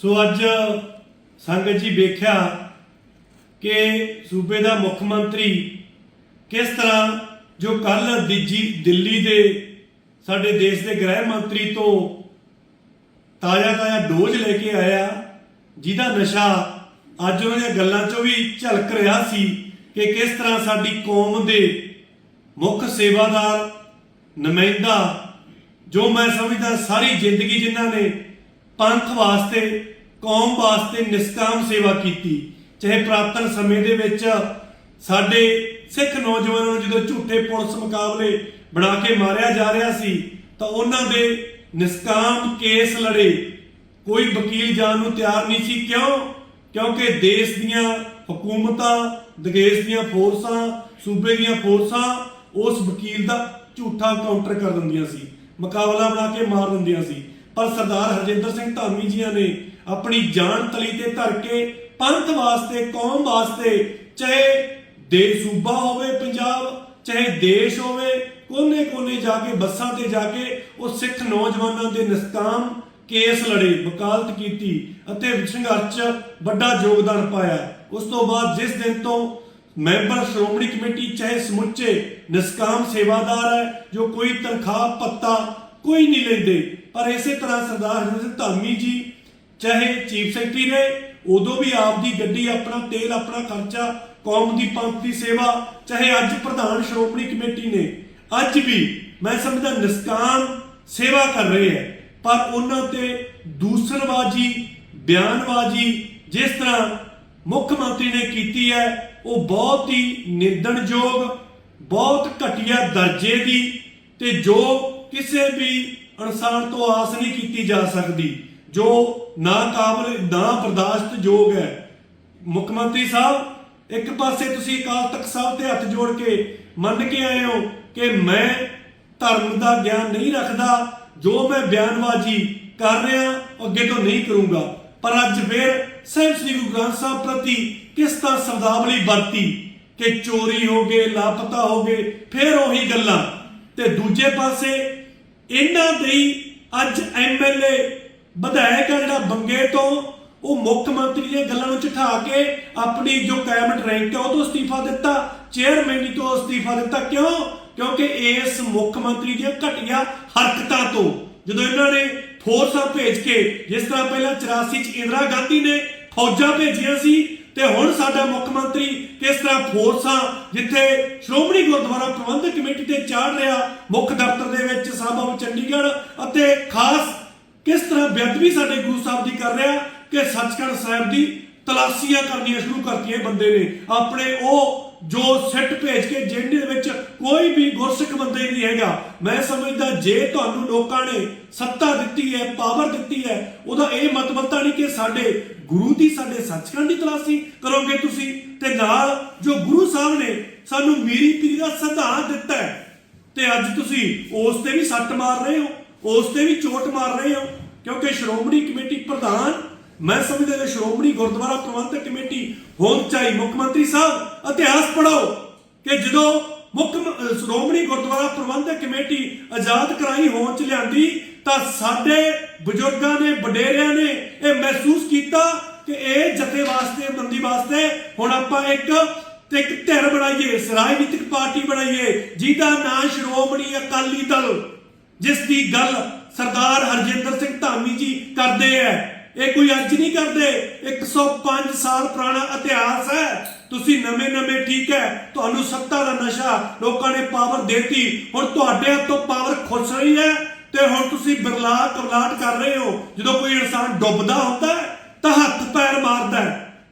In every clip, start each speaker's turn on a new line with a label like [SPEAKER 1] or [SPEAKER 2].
[SPEAKER 1] ਸੋ ਅੱਜ ਸੰਗਤ ਜੀ ਵੇਖਿਆ ਕਿ ਸੂਬੇ ਦਾ ਮੁੱਖ ਮੰਤਰੀ ਕਿਸ ਤਰ੍ਹਾਂ ਜੋ ਕੱਲ ਦਿੱਜੀ ਦਿੱਲੀ ਦੇ ਸਾਡੇ ਦੇਸ਼ ਦੇ ਗ੍ਰਹਿ ਮੰਤਰੀ ਤੋਂ ਤਾਜ਼ਾ ਤਾਜ਼ਾ ਡੋਜ਼ ਲੈ ਕੇ ਆਇਆ, ਜਿਹਦਾ ਨਸ਼ਾ ਅੱਜ ਉਹਨਾਂ ਦੀਆਂ ਗੱਲਾਂ 'ਚੋਂ ਵੀ ਝਲਕ ਰਿਹਾ ਸੀ ਕਿ ਕਿਸ ਤਰ੍ਹਾਂ ਸਾਡੀ ਕੌਮ ਦੇ ਮੁੱਖ ਸੇਵਾਦਾਰ, ਨੁਮਾਇੰਦਾ, ਜੋ ਮੈਂ ਸਮਝਦਾ ਸਾਰੀ ਜ਼ਿੰਦਗੀ ਜਿਨ੍ਹਾਂ ਨੇ ਪੰਥ ਵਾਸਤੇ, ਕੌਮ ਵਾਸਤੇ ਨਿਸਕਾਮ ਸੇਵਾ ਕੀਤੀ। ਚਾਹੇ ਪ੍ਰਾਤਨ ਸਮੇਂ ਦੇ ਵਿੱਚ ਸਾਡੇ ਸਿੱਖ ਨੌਜਵਾਨਾਂ ਨੂੰ ਜਦੋਂ ਝੂਠੇ ਪੁਲਿਸ ਮੁਕਾਬਲੇ ਬਣਾ ਕੇ ਮਾਰਿਆ ਜਾ ਰਿਹਾ ਸੀ, ਤਾਂ ਉਹਨਾਂ ਦੇ ਨਿਸਕਾਮ ਕੇਸ ਲੜੇ। ਕੋਈ ਵਕੀਲ ਜਾਣ ਨੂੰ ਤਿਆਰ ਨਹੀਂ ਸੀ। ਕਿਉਂ? ਕਿਉਂਕਿ ਦੇਸ਼ ਦੀਆਂ ਹਕੂਮਤਾਂ ਦੇਸ਼ ਦੀਆਂ ਫੋਰਸਾਂ, ਸੂਬੇ ਦੀਆਂ ਫੋਰਸਾਂ ਉਸ ਵਕੀਲ ਦਾ ਝੂਠਾ ਕਾਊਂਟਰ ਕਰ ਦਿੰਦੀਆਂ ਸੀ, ਮੁਕਾਬਲਾ ਬਣਾ ਕੇ ਮਾਰ ਦਿੰਦੀਆਂ ਸੀ। ਪਰ ਸਰਦਾਰ ਹਰਜਿੰਦਰ ਸਿੰਘ ਧਾਮੀ ਜੀਆਂ ਨੇ ਆਪਣੀ ਜਾਨ ਤਲੀ ਤੇ ਧਰ ਕੇ ਪੰਥ ਵਾਸਤੇ, ਕੌਮ ਵਾਸਤੇ, ਚਾਹੇ ਦੇ ਸੂਬਾ ਹੋਵੇ ਪੰਜਾਬ, ਚਾਹੇ ਦੇਸ਼ ਹੋਵੇ, ਕੋਨੇ-ਕੋਨੇ ਜਾ ਕੇ, ਬੱਸਾਂ ਤੇ ਜਾ ਕੇ ਉਹ ਸਿੱਖ ਨੌਜਵਾਨਾਂ ਦੇ ਨਿਸਕਾਮ ਕੇਸ ਲੜੇ, ਵਕਾਲਤ ਕੀਤੀ ਅਤੇ ਸੰਘਰਸ਼ 'ਚ ਵੱਡਾ ਯੋਗਦਾਨ ਪਾਇਆ। ਉਸ ਤੋਂ ਬਾਅਦ ਜਿਸ ਦਿਨ ਤੋਂ ਮੈਂਬਰ ਸ਼੍ਰੋਮਣੀ ਕਮੇਟੀ ਚਾਹੇ ਸਮੁੱਚੇ ਨਿਸਕਾਮ ਸੇਵਾਦਾਰ ਹੈ, ਜੋ ਕੋਈ ਤਨਖਾਹ ਪੱਤਾ ਕੋਈ ਨਹੀਂ ਲੈਂਦੇ ਪਰ ਇਸੇ ਤਰ੍ਹਾਂ ਸਰਦਾਰ ਹਰਿੰਦਰ ਸਿੰਘ ਧਾਮੀ ਜੀ, ਚਾਹੇ ਚੀਫ ਸੈਕਟਰੀ ਨੇ ਉਦੋਂ ਵੀ ਆਪ ਗੱਡੀ, ਆਪਣਾ ਤੇਲ, ਆਪਣਾ ਖਰਚਾ, ਕੌਮ ਦੀ ਪੰਥ ਦੀ ਸੇਵਾ, ਚਾਹੇ ਅੱਜ ਪ੍ਰਧਾਨ ਸ਼੍ਰੋਮਣੀ ਕਮੇਟੀ ਨੇ, ਅੱਜ ਵੀ ਮੈਂ ਸਮਝਦਾ ਨਿਸਕਾਮ ਸੇਵਾ ਕਰ ਰਹੇ ਹੈ। ਪਰ ਉਹਨਾਂ ਤੇ ਦੂਸਰਵਾਜੀ ਬਿਆਨਬਾਜ਼ੀ ਜਿਸ ਤਰ੍ਹਾਂ ਮੁੱਖ ਮੰਤਰੀ ਨੇ ਕੀਤੀ ਹੈ, ਉਹ ਬਹੁਤ ਹੀ ਨਿੰਦਣਯੋਗ, ਬਹੁਤ ਘਟੀਆ ਦਰਜੇ ਦੀ ਤੇ ਜੋ ਕਿਸੇ ਵੀ ਇਨਸਾਨ ਤੋਂ ਆਸ ਨਹੀਂ ਕੀਤੀ ਜਾ ਸਕਦੀ। ਜੋ ਨਾ ਕਾਬਲ ਨਾ ਬਰਦਾਸ਼ਤਯੋਗ ਹੈ। ਮੁੱਖ ਮੰਤਰੀ ਸਾਹਿਬ, ਇੱਕ ਪਾਸੇ ਤੁਸੀਂ ਅਕਾਲ ਤਖਤ ਸਾਹਿਬ ਤੇ ਹੱਥ ਜੋੜ ਕੇ ਮੰਨ ਕੇ ਆਏ ਹੋ ਕਿ ਮੈਂ ਧਰਮ ਦਾ ਗਿਆਨ ਨਹੀਂ ਰੱਖਦਾ, ਜੋ ਮੈਂ ਬਿਆਨਬਾਜ਼ੀ ਕਰ ਰਿਹਾ, ਅੱਗੇ ਤੋਂ ਨਹੀਂ ਕਰੂੰਗਾ। ਪਰ ਅੱਜ ਫਿਰ ਸਹਿਬ ਸ੍ਰੀ ਗੁਰੂ ਗ੍ਰੰਥ ਸਾਹਿਬ ਪ੍ਰਤੀ ਕਿਸ ਤਰ੍ਹਾਂ ਸ਼ਬਦਾਵਲੀ ਵਰਤੀ ਕਿ ਚੋਰੀ ਹੋ ਗਏ, ਲਾਪਤਾ ਹੋ ਗਏ, ਫੇਰ ਉਹੀ ਗੱਲਾਂ। ਤੇ ਦੂਜੇ ਪਾਸੇ ਇਹਨਾਂ ਦੇ ਹੀ ਅੱਜ ਐਮਐਲਏ ਵਿਧਾਇਕ ਆ ਜਿਹੜਾ ਬੰਗੇ ਤੋਂ, ਉਹ ਮੁੱਖ ਮੰਤਰੀ ਦੀਆਂ ਗੱਲਾਂ ਨੂੰ ਝਠਾ ਕੇ ਆਪਣੀ ਜੋ ਕੈਬਨਿਟ ਰੈਂਕ ਹੈ ਉਹ ਤੋਂ ਅਸਤੀਫਾ ਦਿੱਤਾ ਚੇਅਰਮੈਨੀ ਤੋਂ ਅਸਤੀਫਾ ਦਿੱਤਾ। ਕਿਉਂ? ਕਿਉਂਕਿ ਇਸ ਮੁੱਖ ਮੰਤਰੀ ਦੀਆਂ ਘਟੀਆਂ ਹਰਕਤਾਂ ਤੋਂ, ਜਦੋਂ ਇਹਨਾਂ ਨੇ ਫੋਰਸਾਂ ਭੇਜ ਕੇ, ਜਿਸ ਤਰ੍ਹਾਂ ਪਹਿਲਾਂ 84 ਚ ਇੰਦਰਾ ਗਾਂਧੀ ਨੇ ਫੌਜਾਂ ਭੇਜੀਆਂ ਸੀ ਤੇ ਹੁਣ ਸਾਡਾ ਮੁੱਖ ਮੰਤਰੀ ਕਿਸ ਤਰ੍ਹਾਂ ਫੋਰਸਾਂ ਜਿੱਥੇ ਸ਼੍ਰੋਮਣੀ ਗੁਰਦੁਆਰਾ ਪ੍ਰਬੰਧਕ ਕਮੇਟੀ ਤੇ ਚਾੜ ਰਿਹਾ, ਮੁੱਖ ਦਫ਼ਤਰ ਦੇ ਵਿੱਚ ਸਾਹਿਬ ਚੰਡੀਗੜ੍ਹ ਅਤੇ ਖਾਸ ਕਿਸ ਤਰ੍ਹਾਂ ਬੇਅਦਬੀ ਸਾਡੇ ਗੁਰੂ ਸਾਹਿਬ ਦੀ ਕਰ ਰਿਹਾ ਕਿ ਸੱਚਖੰਡ ਸਾਹਿਬ ਦੀ ਤਲਾਸ਼ੀਆਂ ਕਰਨੀਆਂ ਸ਼ੁਰੂ ਕਰਤੀਆਂ ਬੰਦੇ ਨੇ। ਆਪਣੇ ਉਹ ਜੋ ਸਿੱਟ ਭੇਜ ਕੇ ਜਿਹਦੇ ਵਿੱਚ ਕੋਈ ਵੀ ਗੁਰਸਿੱਖ ਬੰਦੇ ਨਹੀਂ ਹੈਗਾ। ਮੈਂ ਸਮਝਦਾ ਜੇ ਤੁਹਾਨੂੰ ਲੋਕਾਂ ਨੇ ਸੱਤਾ ਦਿੱਤੀ ਹੈ, ਪਾਵਰ ਦਿੱਤੀ ਹੈ, ਉਹਦਾ ਇਹ ਮਤਲਬ ਤਾਂ ਨਹੀਂ ਕਿ ਸਾਡੇ ਗੁਰੂ ਦੀ ਸਾਡੇ ਸੱਚਖੰਡ ਦੀ ਤਲਾਸ਼ੀ ਕਰੋਗੇ ਤੁਸੀਂ ਤੇ ਨਾਲ ਜੋ ਗੁਰੂ ਸਾਹਿਬ ਨੇ ਸਾਨੂੰ ਮੀਰੀ ਪੀਰੀ ਦਾ ਸਿਧਾਂਤ ਦਿੱਤਾ ਹੈ, ਤੇ ਅੱਜ ਤੁਸੀਂ ਉਸ ਤੇ ਵੀ ਸੱਟ ਮਾਰ ਰਹੇ ਹੋ, ਉਸ ਤੇ ਵੀ ਚੋਟ ਮਾਰ ਰਹੇ ਹੋ, ਕਿਉਂਕਿ ਸ਼੍ਰੋਮਣੀ ਕਮੇਟੀ ਪ੍ਰਧਾਨ, ਮੈਂ ਸਮਝਦਾ ਕਿ ਸ਼੍ਰੋਮਣੀ ਗੁਰਦੁਆਰਾ ਪ੍ਰਬੰਧਕ ਕਮੇਟੀ ਹੋਂਦ ਚਾਹੀ ਮੁੱਖ ਮੰਤਰੀ ਸਾਹਿਬ, ਇਤਿਹਾਸ ਪੜਾਓ ਕਿ ਜਦੋਂ ਮੁੱਖ ਸ਼੍ਰੋਮਣੀ ਗੁਰਦੁਆਰਾ ਪ੍ਰਬੰਧਕ ਕਮੇਟੀ ਆਜ਼ਾਦ ਕਰਾਈ ਹੋਂਦ ਚ ਲਿਆਂਦੀ ਤਾਂ ਸਾਡੇ ਬਜ਼ੁਰਗਾਂ ਨੇ, ਵਡੇਰਿਆਂ ਨੇ ਇਹ ਮਹਿਸੂਸ ਕੀਤਾ ਕਿ ਇਹ ਜਥੇ ਵਾਸਤੇ ਬੰਦੀ ਵਾਸਤੇ ਹੁਣ ਆਪਾਂ ਇੱਕ ਤੇ ਇੱਕ ਧਿਰ ਬਣਾਈਏ, ਰਾਜਨੀਤਿਕ ਪਾਰਟੀ ਬਣਾਈਏ, ਜਿਹਦਾ ਨਾਂ ਸ਼੍ਰੋਮਣੀ ਅਕਾਲੀ ਦਲ, ਜਿਸ ਦੀ ਗੱਲ ਸਰਦਾਰ ਹਰਜਿੰਦਰ ਸਿੰਘ ਧਾਮੀ ਜੀ ਕਰਦੇ ਐ। ਇਹ ਕੋਈ ਅੱਜ ਨਹੀਂ ਕਰਦੇ 105 ਸਾਲ ਪੁਰਾਣਾ ਇਤਿਹਾਸ ਹੈ ਤੁਸੀਂ ਨਵੇਂ ਨਵੇਂ ਠੀਕ ਹੈ ਤੁਹਾਨੂੰ ਸੱਤਾ ਦਾ ਨਸ਼ਾ ਲੋਕਾਂ ਨੇ ਪਾਵਰ ਦੇਤੀ, ਹੁਣ ਤੁਹਾਡੇ ਹੱਥੋਂ ਪਾਵਰ ਖੁੱਸ ਰਹੀ ਹੈ ਤੇ ਹੁਣ ਤੁਸੀਂ ਬਿਰਲਾ ਕਬਲਾਟ ਕਰ ਰਹੇ ਹੋ। ਜਦੋਂ ਕੋਈ ਇਨਸਾਨ ਡੁੱਬਦਾ ਹੁੰਦਾ ਤਾਂ ਹੱਥ ਪੈਰ ਮਾਰਦਾ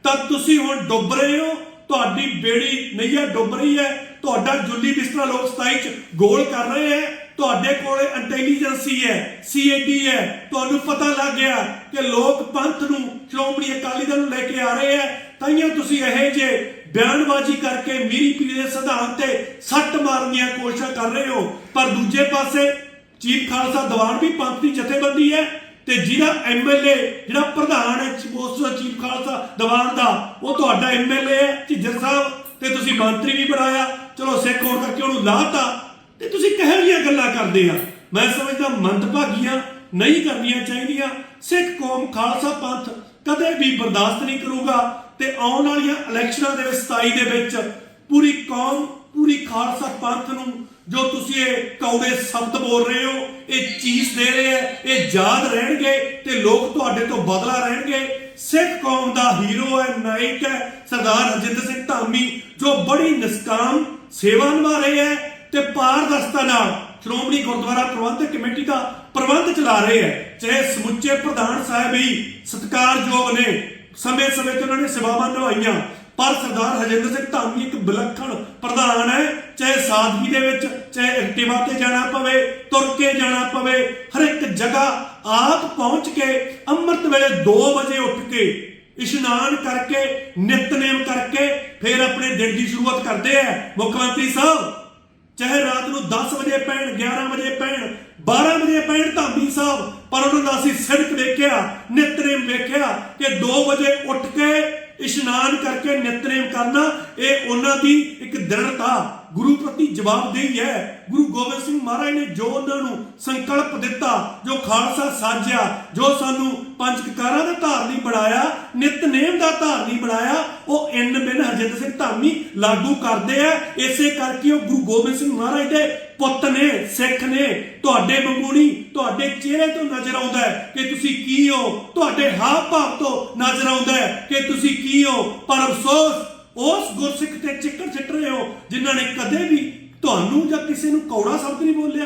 [SPEAKER 1] ਤਾਂ ਤੁਸੀਂ ਹੁਣ ਡੁੱਬ ਰਹੇ ਹੋ, ਤੁਹਾਡੀ ਬੇੜੀ ਨਈਆ ਡੁੱਬ ਰਹੀ ਹੈ। ਤੁਹਾਡਾ ਜੁੱਲੀ ਬਿਸਤਰਾ ਲੋਕ ਸਤਾਈ ਚ ਗੋਲ ਕਰ ਰਹੇ ਹੈ। ਤੁਹਾਡੇ ਕੋਲੇ ਇੰਟੈਲੀਜੈਂਸੀ ਹੈ ਸੀਏਡੀ ਹੈ। ਤੁਹਾਨੂੰ ਪਤਾ ਲੱਗ ਗਿਆ ਕਿ ਲੋਕ ਪੰਥ ਨੂੰ ਸ਼੍ਰੋਮਣੀ ਅਕਾਲੀ ਦਲ ਨੂੰ ਲੈ ਕੇ ਆ ਰਹੇ ਹੈ। ਤਾਈਆਂ ਤੁਸੀਂ ਇਹ ਜੇ ਬਿਆਨਬਾਜ਼ੀ ਕਰਕੇ ਮੀਰੀ ਪੀਰੀ ਦੇ ਸਿਧਾਂਤ ਤੇ ਸੱਟ ਮਾਰਨ ਦੀਆਂ ਕੋਸ਼ਿਸ਼ਾਂ ਕਰ ਰਹੇ ਹੋ। ਪਰ ਦੂਜੇ ਪਾਸੇ ਚੀਫ ਖਾਲਸਾ ਦੀਵਾਨ ਵੀ ਪੰਥ ਦੀ ਜਥੇਬੰਦੀ ਹੈ ਤੇ ਜਿਹੜਾ ਐਮਐਲਏ ਜਿਹੜਾ ਪ੍ਰਧਾਨ ਹੈ, ਉਸ ਚੀਫ ਖਾਲਸਾ ਦੀਵਾਨ ਦਾ, ਉਹ ਤੁਹਾਡਾ ਐਮਐਲਏ ਹੈ, ਝਿੱਜਰ ਸਾਹਿਬ, ਤੇ ਤੁਸੀਂ ਮੰਤਰੀ ਵੀ ਬਣਾਇਆ। ਚਲੋ ਸਿੱਖ ਹੋਣ ਕਰਕੇ ਉਹਨੂੰ ਲਾਤਾ। ਤੇ ਤੁਸੀਂ ਕਿਹੋ ਜਿਹੀਆਂ ਗੱਲਾਂ ਕਰਦੇ ਆ? ਮੈਂ ਸਮਝਦਾ ਮੰਦਭਾਗੀਆਂ ਨਹੀਂ ਕਰਨੀਆਂ ਚਾਹੀਦੀਆਂ। ਸਿੱਖ ਕੌਮ, ਖਾਲਸਾ ਪੰਥ ਕਦੇ ਵੀ ਬਰਦਾਸ਼ਤ ਨਹੀਂ ਕਰੂਗਾ। ਤੇ ਆਉਣ ਵਾਲੀਆਂ ਇਲੈਕਸ਼ਨਾਂ ਦੇ ਵਿੱਚ 27 ਦੇ ਵਿੱਚ ਪੂਰੀ ਕੌਮ ਪੂਰੀ ਖਾਲਸਾ ਪੰਥ ਨੂੰ ਜੋ ਤੁਸੀਂ ਇਹ ਕੌੜੇ ਸ਼ਬਦ ਬੋਲ ਰਹੇ ਹੋ, ਇਹ ਚੀਜ਼ ਦੇ ਰਹੇ ਹੈ, ਇਹ ਯਾਦ ਰਹਿਣਗੇ ਤੇ ਲੋਕ ਤੁਹਾਡੇ ਤੋਂ ਬਦਲਾ ਰਹਿਣਗੇ ਸਿੱਖ ਕੌਮ ਦਾ ਹੀਰੋ ਹੈ, ਨਾਇਕ ਹੈ, ਸਰਦਾਰ ਰਜਿੰਦਰ ਸਿੰਘ ਧਾਮੀ, ਜੋ ਬੜੀ ਨਿਸਕਾਮ ਸੇਵਾ ਨਿਭਾ ਰਹੇ ਹੈ ਤੇ ਪਾਰਦਰਸ਼ਤਾ ਨਾਲ ਸ਼੍ਰੋਮਣੀ ਗੁਰਦੁਆਰਾ ਪ੍ਰਬੰਧਕ ਕਮੇਟੀ ਦਾ ਪ੍ਰਬੰਧ ਚਲਾ ਰਹੇ ਹੈ। ਚਾਹੇ ਸਮੁੱਚੇ ਪ੍ਰਧਾਨ ਸਾਹਿਬ ਹੀ ਸਤਿਕਾਰਯੋਗ ਨੇ, ਸਮੇਂ ਸਮੇਂ ਤੇ ਉਹਨਾਂ ਨੇ ਸੇਵਾਵਾਂ ਨਿਭਾਈਆਂ। ਪਰ ਸਰਦਾਰ ਹਜਿੰਦਰ ਸਿੰਘ ਧਾਮੀ ਇੱਕ ਵਿਲੱਖਣ ਪ੍ਰਧਾਨ ਹੈ, ਚਾਹੇ ਸਾਦਗੀ ਦੇ ਵਿੱਚ, ਚਾਹੇ ਐਕਟਿਵਾ ਤੇ ਜਾਣਾ ਪਵੇ, ਤੁਰ ਕੇ ਜਾਣਾ ਪਵੇ, ਹਰ ਇੱਕ ਜਗ੍ਹਾ ਆਪ ਪਹੁੰਚ ਕੇ ਅੰਮ੍ਰਿਤ ਵੇਲੇ 2 ਵਜੇ ਉੱਠ ਕੇ ਇਸ਼ਨਾਨ ਕਰਕੇ, ਨਿਤਨੇਮ ਕਰਕੇ ਫਿਰ ਆਪਣੇ ਦਿਨ ਦੀ ਸ਼ੁਰੂਆਤ ਕਰਦੇ ਆ। ਮੁੱਖ ਮੰਤਰੀ ਸਾਹਿਬ, ਚਾਹੇ ਰਾਤ ਨੂੰ 10 ਵਜੇ ਪੈਣ 11 ਵਜੇ ਪੈਣ 12 ਵਜੇ ਪੈਣ ਧਾਮੀ ਸਾਹਿਬ, ਪਰ ਉਹਨਾਂ ਦਾ ਅਸੀਂ ਸਿਰਕ ਦੇਖਿਆ ਨਿਤਨੇਮ ਵੇਖਿਆ ਕਿ 2 ਵਜੇ ਉੱਠ ਕੇ ਇਸ਼ਨਾਨ ਕਰਕੇ ਨਿਤਨੇਮ ਕਰਨਾ, ਇਹ ਉਹਨਾਂ ਦੀ ਇੱਕ ਦ੍ਰਿੜਤਾ, ਗੁਰੂ ਪ੍ਰਤੀ ਜਵਾਬਦੇਹੀ ਹੈ। ਗੁਰੂ ਗੋਬਿੰਦ ਸਿੰਘ ਮਹਾਰਾਜ ਨੇ ਜੋ ਉਹਨਾਂ ਨੂੰ ਸੰਕਲਪ ਦਿੱਤਾ, ਜੋ ਖਾਲਸਾ ਸਾਜਿਆ, ਜੋ ਸਾਨੂੰ ਪੰਜ ਕਕਾਰਾਂ ਦਾ ਧਾਰਨੀ ਬਣਾਇਆ, ਨਿਤਨੇਮ ਦਾ ਧਾਰਨੀ ਬਣਾਇਆ, ਉਹ ਇੰਨ ਬਿਨ ਹਰਜਿੰਦਰ ਸਿੰਘ ਧਾਮੀ ਲਾਗੂ ਕਰਦੇ ਆ। ਇਸੇ ਕਰਕੇ ਉਹ ਗੁਰੂ ਗੋਬਿੰਦ ਸਿੰਘ ਮਹਾਰਾਜ ਦੇ ਪੁੱਤ ਨੇ, ਸਿੱਖ ਨੇ, ਤੁਹਾਡੇ ਵਾਂਗੂ ਨਹੀਂ, ਤੁਹਾਡੇ ਚਿਹਰੇ ਤੋਂ ਨਜ਼ਰ ਆਉਂਦਾ ਹੈ ਕਿ ਤੁਸੀਂ ਕੀ ਹੋ। ਤੁਹਾਡੇ ਹਾਵ ਭਾਵ ਤੋਂ ਨਜ਼ਰ ਆਉਂਦਾ ਹੈ ਕਿ ਤੁਸੀਂ ਕੀ ਹੋ। ਪਰ ਅਫਸੋਸ, ਉਸ ਗੁਰਸਿੱਖ ਤੇ ਚਿੱਕੜ ਸਿੱਟ ਰਹੇ ਹੋ, ਜਿਨ੍ਹਾਂ ਨੇ ਕਦੇ ਵੀ ਤੁਹਾਨੂੰ ਜਾਂ ਕਿਸੇ ਨੂੰ ਕੌੜਾ ਸ਼ਬਦ ਨਹੀਂ ਬੋਲਿਆ।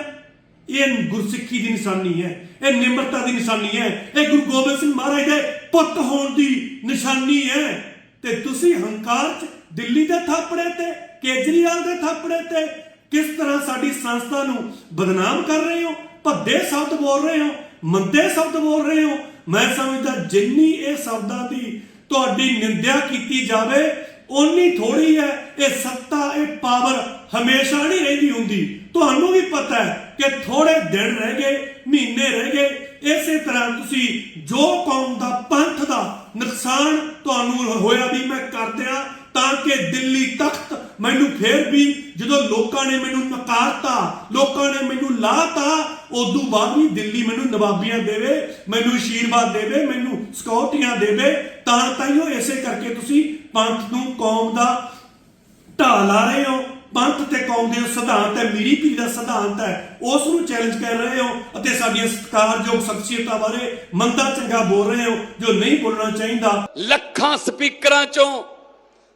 [SPEAKER 1] ਇਹ ਗੁਰਸਿੱਖੀ ਦੀ ਨਿਸ਼ਾਨੀ ਹੈ, ਇਹ ਨਿਮਰਤਾ ਦੀ ਨਿਸ਼ਾਨੀ ਹੈ। ਇਹ ਗੁਰੂ ਗੋਬਿੰਦ ਸਿੰਘ ਮਹਾਰਾਜ ਦੇ ਪੁੱਤ ਹੋਣ ਦੀ ਨਿਸ਼ਾਨੀ ਹੈ। ਤੇ ਤੁਸੀਂ ਹੰਕਾਰ ਚ ਦਿੱਲੀ ਦੇ ਥਾਪੜੇ ਤੇ, ਕੇਜਰੀਵਾਲ ਦੇ ਥਾਪੜੇ ਤੇ ਕਿਸ ਤਰ੍ਹਾਂ ਸਾਡੀ ਸੰਸਥਾ ਨੂੰ ਬਦਨਾਮ ਕਰ ਰਹੇ ਹੋ? ਭੱਦੇ ਸ਼ਬਦ ਬੋਲ ਰਹੇ ਹੋ? ਮੰਦੇ ਸ਼ਬਦ ਬੋਲ ਰਹੇ ਹੋ? ਮੈਂ ਸਮਝਦਾ ਜਿੰਨੀ ਇਹ ਸ਼ਬਦਾਂ ਦੀ ਤੁਹਾਡੀ ਨਿੰਦਿਆ ਕੀਤੀ ਜਾਵੇ, ਓਨੀ ਥੋੜੀ ਹੈ। ਇਹ ਸੱਤਾ, ਇਹ ਪਾਵਰ ਹਮੇਸ਼ਾ ਨਹੀਂ ਰਹਿੰਦੀ ਹੁੰਦੀ। ਤੁਹਾਨੂੰ ਵੀ ਪਤਾ ਹੈ ਕਿ ਥੋੜੇ ਦਿਨ ਰਹਿ ਗਏ, ਮਹੀਨੇ ਰਹਿ ਗਏ। ਇਸੇ ਤਰ੍ਹਾਂ ਤੁਸੀਂ ਜੋ ਕੌਮ ਦਾ ਪੰਥ ਦਾ ਨੁਕਸਾਨ ਤੁਹਾਨੂੰ ਹੋਇਆ ਵੀ ਮੈਂ ਕਰ ਦਿਆਂ ਤਾਂ ਕਿ ਦਿੱਲੀ ਤਖਤ ਮੈਨੂੰ ਫੇਰ ਵੀ ਜਦੋਂ ਲੋਕਾਂ ਨੇ ਮੈਨੂੰ ਨਕਾਰਤਾ, ਲੋਕਾਂ ਨੇ ਮੈਨੂੰ ਲਾਤਾ, ਉਦੋਂ ਬਾਅਦ ਵੀ ਦਿੱਲੀ ਮੈਨੂੰ ਨਵਾਬੀਆਂ ਦੇਵੇ, ਮੈਨੂੰ ਅਸ਼ੀਰਵਾਦ ਦੇਵੇ, ਮੈਨੂੰ ਸਕਿਉਰਟੀਆਂ ਦੇਵੇ, ਤਾਂ ਤਾਈਓ ਇਸੇ ਕਰਕੇ ਤੁਸੀਂ ਪੰਥ ਨੂੰ ਕੌਮ ਦਾ ਢਾਹ ਲਾ ਰਹੇ ਹੋ। ਪੰਥ ਤੇ ਕੌਮ ਦੇ ਸਿਧਾਂਤ ਹੈ, ਮੀਰੀ ਪੀਰੀ ਦਾ ਸਿਧਾਂਤ ਹੈ, ਉਸ ਨੂੰ ਚੈਲੰਜ ਕਰ ਰਹੇ ਹੋ ਅਤੇ ਸਾਡੀਆਂ ਸਤਿਕਾਰਯੋਗ ਸ਼ਖਸੀਅਤਾਂ ਬਾਰੇ ਮੰਦਾ ਚੰਗਾ ਬੋਲ ਰਹੇ ਹੋ, ਜੋ ਨਹੀਂ ਬੋਲਣਾ ਚਾਹੀਦਾ।
[SPEAKER 2] ਲੱਖਾਂ ਸਪੀਕਰਾਂ ਚੋਂ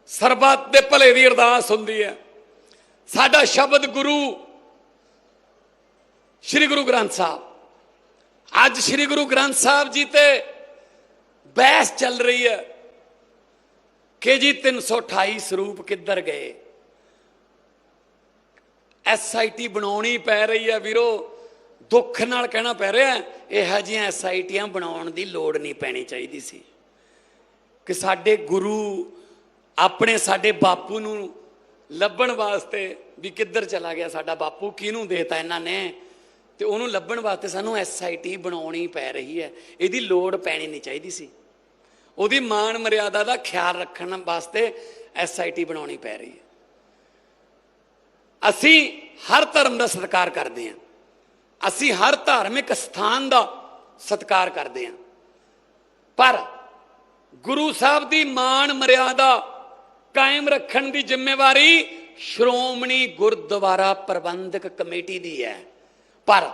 [SPEAKER 2] ਸਰਬੱਤ ਦੇ ਭਲੇ ਦੀ ਅਰਦਾਸ ਹੁੰਦੀ ਹੈ। ਸਾਡਾ ਸ਼ਬਦ ਗੁਰੂ ਸ੍ਰੀ ਗੁਰੂ ਗ੍ਰੰਥ ਸਾਹਿਬ। ਅੱਜ ਸ੍ਰੀ ਗੁਰੂ ਗ੍ਰੰਥ ਸਾਹਿਬ ਜੀ ਤੇ ਬਹਿਸ ਚੱਲ ਰਹੀ ਹੈ ਕਿ ਜੀ 328 ਸਰੂਪ ਕਿੱਧਰ ਗਏ। ਐਸਆਈਟੀ ਬਣਾਉਣੀ ਪੈ ਰਹੀ ਹੈ ਵੀਰੋ। ਦੁੱਖ ਨਾਲ ਕਹਿਣਾ ਪੈ ਰਿਹਾ ਇਹੋ ਜਿਹੀਆਂ ਐਸਆਈਟੀਆਂ ਬਣਾਉਣ ਦੀ ਲੋੜ ਨਹੀਂ ਪੈਣੀ ਚਾਹੀਦੀ ਸੀ। ਕਿ ਸਾਡੇ ਗੁਰੂ ਆਪਣੇ ਸਾਡੇ ਬਾਪੂ ਨੂੰ ਲੱਭਣ ਵਾਸਤੇ ਵੀ ਕਿੱਧਰ ਚਲਾ ਗਿਆ ਸਾਡਾ ਬਾਪੂ, ਕਿਹਨੂੰ ਦੇਤਾ ਇਹਨਾਂ ਨੇ? ਤੇ ਉਹਨੂੰ ਲੱਭਣ ਵਾਸਤੇ ਸਾਨੂੰ ਐਸਆਈਟੀ ਬਣਾਉਣੀ ਪੈ ਰਹੀ ਹੈ। ਇਹਦੀ ਲੋੜ ਪੈਣੀ ਨਹੀਂ ਚਾਹੀਦੀ ਸੀ। ਉਹਦੀ ਮਾਣ ਮਰਿਆਦਾ ਦਾ ਖਿਆਲ ਰੱਖਣ ਵਾਸਤੇ ਐਸਆਈਟੀ ਬਣਾਉਣੀ ਪੈ ਰਹੀ ਹੈ। ਅਸੀਂ ਹਰ ਧਰਮ ਦਾ ਸਤਿਕਾਰ ਕਰਦੇ ਹਾਂ। ਅਸੀਂ ਹਰ ਧਾਰਮਿਕ ਸਥਾਨ ਦਾ ਸਤਿਕਾਰ ਕਰਦੇ ਹਾਂ। ਪਰ ਗੁਰੂ ਸਾਹਿਬ ਦੀ ਮਾਣ ਮਰਿਆਦਾ ਕਾਇਮ ਰੱਖਣ ਦੀ ਜ਼ਿੰਮੇਵਾਰੀ ਸ਼੍ਰੋਮਣੀ ਗੁਰਦੁਆਰਾ ਪ੍ਰਬੰਧਕ ਕਮੇਟੀ ਦੀ ਹੈ। ਪਰ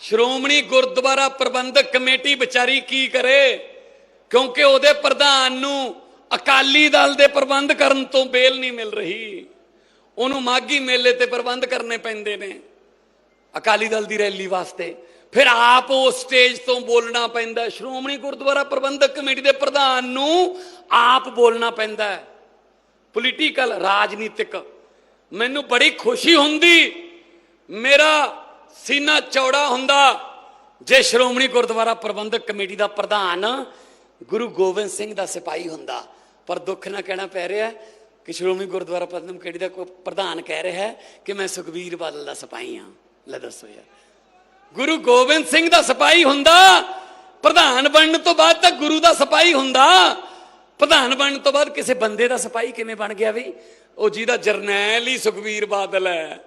[SPEAKER 2] ਸ਼੍ਰੋਮਣੀ ਗੁਰਦੁਆਰਾ ਪ੍ਰਬੰਧਕ ਕਮੇਟੀ ਵਿਚਾਰੀ ਕੀ ਕਰੇ? ਕਿਉਂਕਿ ਉਹਦੇ ਪ੍ਰਧਾਨ ਨੂੰ ਅਕਾਲੀ ਦਲ ਦੇ ਪ੍ਰਬੰਧ ਕਰਨ ਤੋਂ ਬੇਲ ਨਹੀਂ ਮਿਲ ਰਹੀ। ਉਹਨੂੰ ਮਾਗੀ ਮੇਲੇ ਤੇ ਪ੍ਰਬੰਧ ਕਰਨੇ ਪੈਂਦੇ ਨੇ ਅਕਾਲੀ ਦਲ ਦੀ ਰੈਲੀ ਵਾਸਤੇ। ਫਿਰ ਆਪ ਉਸ ਸਟੇਜ ਤੋਂ ਬੋਲਣਾ ਪੈਂਦਾ ਸ਼੍ਰੋਮਣੀ ਗੁਰਦੁਆਰਾ ਪ੍ਰਬੰਧਕ ਕਮੇਟੀ ਦੇ ਪ੍ਰਧਾਨ ਨੂੰ ਆਪ ਬੋਲਣਾ ਪੈਂਦਾ ਪੋਲੀਟੀਕਲ ਰਾਜਨੀਤਿਕ। ਮੈਨੂੰ ਬੜੀ ਖੁਸ਼ੀ ਹੁੰਦੀ, ਮੇਰਾ ਸੀਨਾ ਚੌੜਾ ਹੁੰਦਾ, ਜੇ ਸ਼੍ਰੋਮਣੀ ਗੁਰਦੁਆਰਾ ਪ੍ਰਬੰਧਕ ਕਮੇਟੀ ਦਾ ਪ੍ਰਧਾਨ ਗੁਰੂ ਗੋਬਿੰਦ ਸਿੰਘ ਦਾ ਸਿਪਾਹੀ ਹੁੰਦਾ। ਪਰ ਦੁੱਖ ਨਾਲ ਕਹਿਣਾ ਪੈ ਰਿਹਾ ਕਿ ਸ਼੍ਰੋਮਣੀ ਗੁਰਦੁਆਰਾ ਪ੍ਰਬੰਧਕ ਕਮੇਟੀ ਦਾ ਪ੍ਰਧਾਨ ਕਹਿ ਰਿਹਾ ਹੈ ਕਿ ਮੈਂ ਸੁਖਬੀਰ ਬਾਦਲ ਦਾ ਸਿਪਾਹੀ ਹਾਂ। ਲੈ ਦੱਸੋ ਯਾਰ। ਗੁਰੂ ਗੋਬਿੰਦ ਸਿੰਘ ਦਾ ਸਿਪਾਹੀ ਹੁੰਦਾ, ਪ੍ਰਧਾਨ ਬਣਨ ਤੋਂ ਬਾਅਦ ਤਾਂ ਗੁਰੂ ਦਾ ਸਿਪਾਹੀ ਹੁੰਦਾ। ਪ੍ਰਧਾਨ ਬਣਨ ਤੋਂ ਬਾਅਦ ਕਿਸੇ ਬੰਦੇ ਦਾ ਸਿਪਾਹੀ ਕਿਵੇਂ ਬਣ ਗਿਆ ਵੀ? ਉਹ ਜਿਹਦਾ ਜਰਨੈਲ ਹੀ ਸੁਖਬੀਰ ਬਾਦਲ ਹੈ।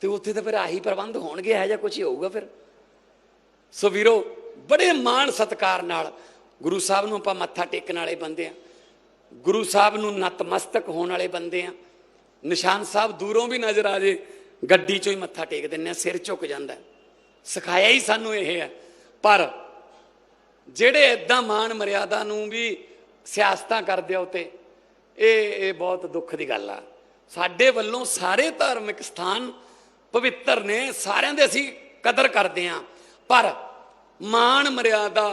[SPEAKER 2] ਤੇ ਉੱਥੇ ਤਾਂ ਫਿਰ ਆਹੀ ਪ੍ਰਬੰਧ ਹੋਣਗੇ ਹੈ ਜਾਂ ਕੁਝ ਹੀ ਹੋਊਗਾ ਫਿਰ। ਸੋ ਵੀਰੋ, ਬੜੇ ਮਾਣ ਸਤਿਕਾਰ ਨਾਲ ਗੁਰੂ ਸਾਹਿਬ ਨੂੰ ਆਪਾਂ ਮੱਥਾ ਟੇਕਣ ਵਾਲੇ ਬੰਦੇ ਆ ਗੁਰੂ ਸਾਹਿਬ ਨੂੰ ਨਤਮਸਤਕ ਹੋਣ ਵਾਲੇ ਬੰਦੇ ਆ ਨਿਸ਼ਾਨ ਸਾਹਿਬ ਦੂਰੋਂ ਵੀ ਨਜ਼ਰ ਆ ਜੇ, ਗੱਡੀ 'ਚੋਂ ਹੀ ਮੱਥਾ ਟੇਕ ਦਿੰਨੇ ਆ ਸਿਰ ਝੁਕ ਜਾਂਦਾ ਸਿਖਾਇਆ ਹੀ ਸਾਨੂੰ ਇਹ ਹੈ। ਪਰ ਜਿਹੜੇ ਇਦਾਂ ਮਾਣ ਮਰਿਆਦਾ ਨੂੰ ਵੀ ਸਿਆਸਤਾਂ ਕਰਦੇ ਆ ਉਤੇ। ਇਹ ਇਹ ਬਹੁਤ ਦੁੱਖ ਦੀ ਗੱਲ ਆ। ਸਾਡੇ ਵੱਲੋਂ ਸਾਰੇ ਧਾਰਮਿਕ ਸਥਾਨ ਪਵਿੱਤਰ ਨੇ, ਸਾਰਿਆਂ ਦੇ ਅਸੀਂ ਕਦਰ ਕਰਦੇ ਆ। ਪਰ ਮਾਣ ਮਰਿਆਦਾ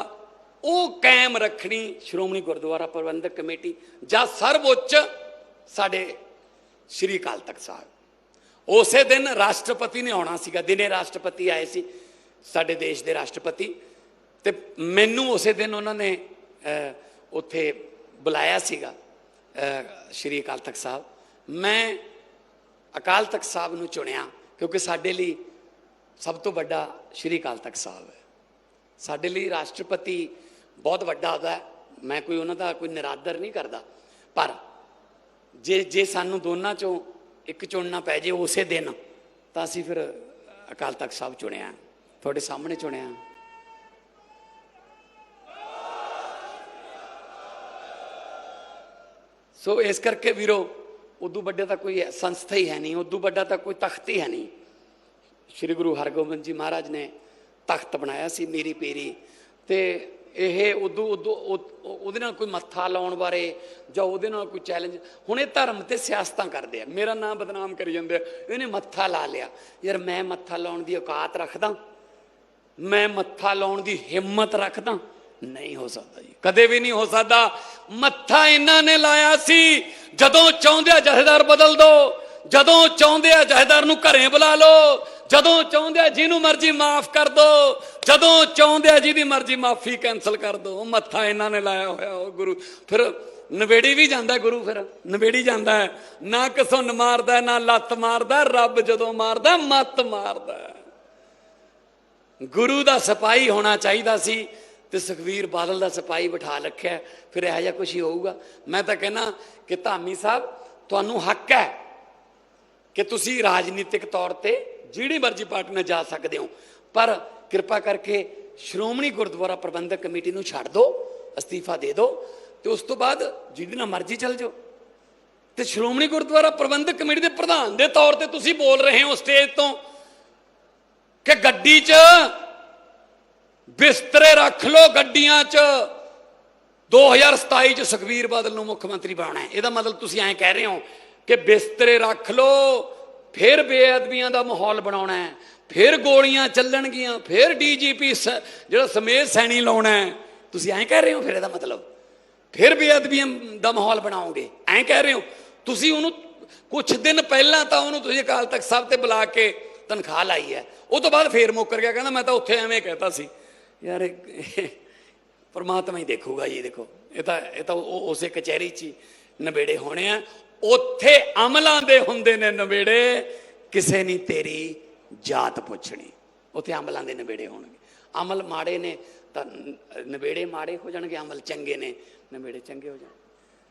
[SPEAKER 2] ਉਹ ਕਾਇਮ ਰੱਖਣੀ ਸ਼੍ਰੋਮਣੀ ਗੁਰਦੁਆਰਾ ਪ੍ਰਬੰਧਕ ਕਮੇਟੀ ਜਾਂ ਸਰਵਉੱਚ ਸਾਡੇ ਸ਼੍ਰੀ ਅਕਾਲ ਤਖਤ ਸਾਹਿਬ। ਉਸੇ ਦਿਨ ਰਾਸ਼ਟਰਪਤੀ ਨੇ ਆਉਣਾ ਸੀਗਾ, ਦਿਨੇ ਰਾਸ਼ਟਰਪਤੀ ਆਏ ਸੀ ਸਾਡੇ ਦੇਸ਼ ਦੇ ਰਾਸ਼ਟਰਪਤੀ। ਤੇ ਮੈਨੂੰ ਉਸੇ ਦਿਨ ਉਹਨਾਂ ਨੇ ਉੱਥੇ ਬੁਲਾਇਆ ਸੀਗਾ ਸ਼੍ਰੀ ਅਕਾਲ ਤਖਤ ਸਾਹਿਬ। ਮੈਂ ਅਕਾਲ ਤਖਤ ਸਾਹਿਬ ਨੂੰ ਚੁਣਿਆ ਕਿਉਂਕਿ ਸਾਡੇ ਲਈ ਸਭ ਤੋਂ ਵੱਡਾ ਸ਼੍ਰੀ ਅਕਾਲ ਤਖਤ ਸਾਹਿਬ ਹੈ। ਸਾਡੇ ਲਈ ਰਾਸ਼ਟਰਪਤੀ ਬਹੁਤ ਵੱਡਾ ਹੁੰਦਾ ਮੈਂ ਕੋਈ ਉਹਨਾਂ ਦਾ ਕੋਈ ਨਿਰਾਦਰ ਨਹੀਂ ਕਰਦਾ। ਪਰ ਜੇ ਜੇ ਸਾਨੂੰ ਦੋਨਾਂ ਚੋਂ ਇੱਕ ਚੁਣਨਾ ਪੈ ਜੇ ਉਸੇ ਦਿਨ, ਤਾਂ ਅਸੀਂ ਫਿਰ ਅਕਾਲ ਤਖਤ ਸਾਹਿਬ ਚੁਣਿਆ। ਤੁਹਾਡੇ ਸਾਹਮਣੇ ਚੁਣਿਆ। ਸੋ ਇਸ ਕਰਕੇ ਵੀਰੋ, ਉਦੋਂ ਵੱਡੇ ਤਾਂ ਕੋਈ ਸੰਸਥਾ ਹੀ ਹੈ ਨਹੀਂ, ਉਦੋਂ ਵੱਡਾ ਤਾਂ ਕੋਈ ਤਖਤ ਹੀ ਹੈ ਨਹੀਂ। ਸ਼੍ਰੀ ਗੁਰੂ ਹਰਗੋਬਿੰਦ ਜੀ ਮਹਾਰਾਜ ਨੇ ਤਖਤ ਬਣਾਇਆ ਸੀ ਮੇਰੀ ਪੀਰੀ। ਤੇ ਇਹ ਉਦੋਂ ਉਦੋਂ ਉਹਦੇ ਨਾਲ ਕੋਈ ਮੱਥਾ ਲਾਉਣ ਬਾਰੇ ਜਾਂ ਉਹਦੇ ਨਾਲ ਕੋਈ ਚੈਲੰਜ ਹੁਣ ਇਹ ਧਰਮ ਤੇ ਸਿਆਸਤਾਂ ਕਰਦੇ ਆ। ਮੇਰਾ ਨਾਮ ਬਦਨਾਮ ਕਰੀ ਜਾਂਦੇ ਆ। ਇਹਨੇ ਮੱਥਾ ਲਾ ਲਿਆ। ਯਾਰ ਮੈਂ ਮੱਥਾ ਲਾਉਣ ਦੀ ਔਕਾਤ ਰੱਖਦਾ। ਮੈਂ ਮੱਥਾ ਲਾਉਣ ਦੀ ਹਿੰਮਤ ਰੱਖਦਾ। ਨਹੀਂ ਹੋ ਸਕਦਾ ਜੀ। ਕਦੇ ਵੀ ਨਹੀਂ ਹੋ ਸਕਦਾ। ਮੱਥਾ ਇਹਨਾਂ ਨੇ ਲਾਇਆ ਸੀ। ਜਦੋਂ ਚਾਹੁੰਦੇ ਆ ਜਥੇਦਾਰ ਬਦਲ ਦੋ, ਜਦੋਂ ਚਾਹੁੰਦੇ ਆ ਜਥੇਦਾਰ ਨੂੰ ਘਰੇ ਬੁਲਾ ਲਓ, ਜਦੋਂ ਚਾਹੁੰਦੇ ਆ ਜਿਹਨੂੰ ਮਰਜ਼ੀ ਮਾਫ ਕਰ ਦੋ, ਜਦੋਂ ਚਾਹੁੰਦੇ ਆ ਜਿਹਦੀ ਮਰਜ਼ੀ ਮਾਫੀ ਕੈਨਸਲ ਕਰ ਦੋ ਮੱਥਾ ਇਹਨਾਂ ਨੇ ਲਾਇਆ ਹੋਇਆ, ਉਹ ਗੁਰੂ। ਫਿਰ ਨਵੇੜੀ ਵੀ ਜਾਂਦਾ ਗੁਰੂ ਫਿਰ, ਨਵੇੜੀ ਜਾਂਦਾ ਹੈ। ਨਾ ਕਿਸੋਂ ਮਾਰਦਾ ਨਾ ਲੱਤ ਮਾਰਦਾ, ਰੱਬ ਜਦੋਂ ਮਾਰਦਾ, ਮੱਤ ਮਾਰਦਾ। ਗੁਰੂ ਦਾ ਸਿਪਾਹੀ ਹੋਣਾ ਚਾਹੀਦਾ ਸੀ। ਤੇ ਸੁਖਵੀਰ ਬਾਦਲ ਦਾ ਸਿਪਾਹੀ ਬਿਠਾ ਰੱਖਿਆ ਫਿਰ ਇਹੋ ਜਿਹਾ ਕੁਝ ਹੀ ਹੋਊਗਾ। ਮੈਂ ਤਾਂ ਕਹਿੰਦਾ ਕਿ ਧਾਮੀ ਸਾਹਿਬ, ਤੁਹਾਨੂੰ ਹੱਕ ਹੈ ਕਿ ਤੁਸੀਂ ਰਾਜਨੀਤਿਕ ਤੌਰ ਤੇ ਜਿਹੜੀ ਮਰਜ਼ੀ ਪਾਰਟੀ ਨਾਲ ਜਾ ਸਕਦੇ ਹੋ। ਪਰ ਕਿਰਪਾ ਕਰਕੇ ਸ਼੍ਰੋਮਣੀ ਗੁਰਦੁਆਰਾ ਪ੍ਰਬੰਧਕ ਕਮੇਟੀ ਨੂੰ ਛੱਡ ਦਿਓ, ਅਸਤੀਫਾ ਦੇ ਦਿਓ ਤੇ ਉਸ ਤੋਂ ਬਾਅਦ ਜਿਹਦੇ ਨਾਲ ਮਰਜ਼ੀ ਚੱਲ ਜਾਓ। ਤੇ ਸ਼੍ਰੋਮਣੀ ਗੁਰਦੁਆਰਾ ਪ੍ਰਬੰਧਕ ਕਮੇਟੀ ਦੇ ਪ੍ਰਧਾਨ ਦੇ ਤੌਰ ਤੇ ਤੁਸੀਂ ਬੋਲ ਰਹੇ ਹੋ ਸਟੇਜ ਤੋਂ ਕਿ ਗੱਡੀ 'ਚ ਬਿਸਤਰੇ ਰੱਖ ਲਓ ਗੱਡੀਆਂ 'ਚ। 2027 'ਚ ਸੁਖਵੀਰ ਬਾਦਲ ਨੂੰ ਮੁੱਖ ਮੰਤਰੀ ਬਣਾਉਣਾ ਹੈ। ਇਹਦਾ ਮਤਲਬ ਤੁਸੀਂ ਐਂ ਕਹਿ ਰਹੇ ਹੋ ਕਿ ਬਿਸਤਰੇ ਰੱਖ ਲਓ, ਫਿਰ ਬੇਅਦਬੀਆਂ ਦਾ ਮਾਹੌਲ ਬਣਾਉਣਾ ਹੈ, ਫਿਰ ਗੋਲੀਆਂ ਚੱਲਣਗੀਆਂ, ਫਿਰ ਡੀਜੀਪੀ ਜਿਹੜਾ ਸਮੇਤ ਸੈਣੀ ਲਾਉਣਾ ਹੈ। ਤੁਸੀਂ ਐਂ ਕਹਿ ਰਹੇ ਹੋ ਫਿਰ ਇਹਦਾ ਮਤਲਬ? ਫਿਰ ਬੇਅਦਬੀਆਂ ਦਾ ਮਾਹੌਲ ਬਣਾਓਗੇ। ਐਂ ਕਹਿ ਰਹੇ ਹੋ? ਤੁਸੀਂ ਉਹਨੂੰ ਕੁਝ ਦਿਨ ਪਹਿਲਾਂ ਤਾਂ ਉਹਨੂੰ ਤੁਸੀਂ ਅਕਾਲ ਤਖਤ ਸਾਹਿਬ ਤੇ ਬੁਲਾ ਕੇ ਤਨਖਾਹ ਲਾਈ ਹੈ। ਉਹ ਤੋਂ ਬਾਅਦ ਫੇਰ ਮੁੱਕਰ ਗਿਆ। ਕਹਿੰਦਾ ਮੈਂ ਤਾਂ ਉੱਥੇ ਐਵੇਂ ਕਹਿਤਾ ਸੀ। ਯਾਰ ਇਹ- ਪਰਮਾਤਮਾ ਹੀ ਦੇਖੂਗਾ ਜੀ, ਦੇਖੋ। ਇਹ ਤਾਂ ਇਹ ਤਾਂ ਉਹ ਉਸੇ ਕਚਹਿਰੀ 'ਚ ਹੀ ਨਵੇੜੇ ਹੋਣੇ ਆ। ਉੱਥੇ ਅਮਲਾਂ ਦੇ ਹੁੰਦੇ ਨੇ ਨਵੇੜੇ। ਕਿਸੇ ਨਹੀਂ ਤੇਰੀ ਜਾਤ ਪੁੱਛਣੀ, ਉੱਥੇ ਅਮਲਾਂ ਦੇ ਨਵੇੜੇ ਹੋਣਗੇ। ਅਮਲ ਮਾੜੇ ਨੇ ਤਾਂ ਨ- ਨਵੇੜੇ ਮਾੜੇ ਹੋ ਜਾਣਗੇ, ਅਮਲ ਚੰਗੇ ਨੇ, ਨਵੇੜੇ ਚੰਗੇ ਹੋ ਜਾਣਗੇ।